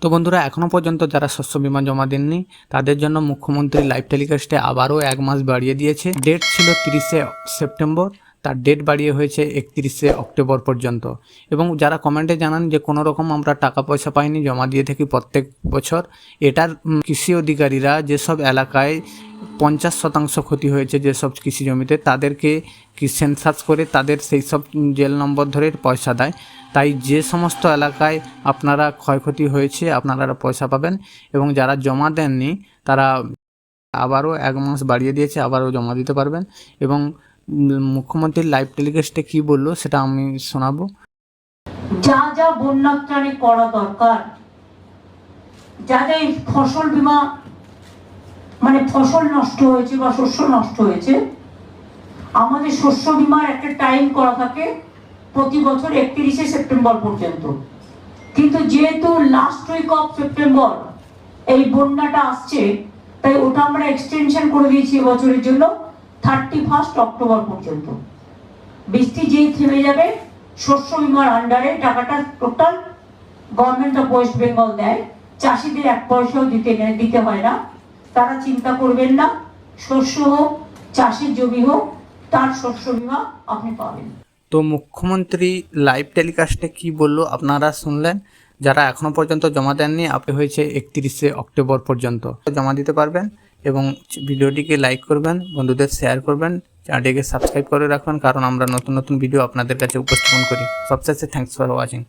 তো বন্ধুরা এখনও পর্যন্ত যারা শস্য বিমা জমা দেননি, তাদের জন্য মুখ্যমন্ত্রী লাইভ টেলিকাস্টে আবারও এক মাস বাড়িয়ে দিয়েছে। ডেট ছিল তিরিশে সেপ্টেম্বর। তার ডেট বাড়িয়ে হয়েছে একত্রিশে অক্টোবর পর্যন্ত। এবং যারা কমেন্টে জানান যে কোনো রকম আমরা টাকা পয়সা পাইনি, জমা দিয়ে থাকি প্রত্যেক বছর, এটার কৃষি অধিকারীরা যেসব এলাকায় পঞ্চাশ শতাংশ ক্ষতি হয়েছে যেসব কৃষি জমিতে, তাদেরকে সেন্সাস করে তাদের সেই সব জেল নম্বর ধরে পয়সা দেয়। তাই যে সমস্ত এলাকায় আপনারা ক্ষয়ক্ষতি হয়েছে, আপনারা পয়সা পাবেন এবং যারা জমা দেননি, তারা আবারও এক মাস বাড়িয়ে দিয়েছে, আবারও জমা দিতে পারবেন এবং মুখ্যমন্ত্রীর লাইভ টেলিকাস্টে কী বলল সেটা আমি শোনাবো। যা যা বন্যাত্রাণে করা দরকার যাদের ফসল বীমা মানে ফসল নষ্ট হয়েছে বা শস্য নষ্ট হয়েছে, আমাদের শস্য বীমার একটা টাইম করা থাকে প্রতি বছর একত্রিশে সেপ্টেম্বর পর্যন্ত। কিন্তু যেহেতু লাস্ট উইক অফ সেপ্টেম্বর এই বন্যাটা আসছে, তাই ওটা আমরা এক্সটেনশন করে দিয়েছি এবছরের জন্য। থার্টি ফার্স্ট অক্টোবর পর্যন্ত। বৃষ্টি যেই থেমে যাবে, শস্য বিমার আন্ডারে টাকাটা total government of West Bengal দেয়। চাষিদের এক পয়সাও দিতে দিতে হয় না। তারা চিন্তা করবেন না, শস্য হোক, চাষের জমি হোক, তার শস্য বিমা আপনি পাবেন। তো মুখ্যমন্ত্রী লাইভ টেলিকাস্টে কি বলল আপনারা শুনলেন? যারা এখনও পর্যন্ত জমা দেননি, আপনি হয়েছে একত্রিশে অক্টোবর পর্যন্ত। জমা দিতে পারবেন। এবং ভিডিওটিকে লাইক করবেন, বন্ধুদের শেয়ার করবেন চ্যানেলটিকে সাবস্ক্রাইব করে রাখবেন কারণ আমরা নতুন নতুন ভিডিও আপনাদের কাছে উপস্থাপন করি। সবশেষে থ্যাংকস ফর ওয়াচিং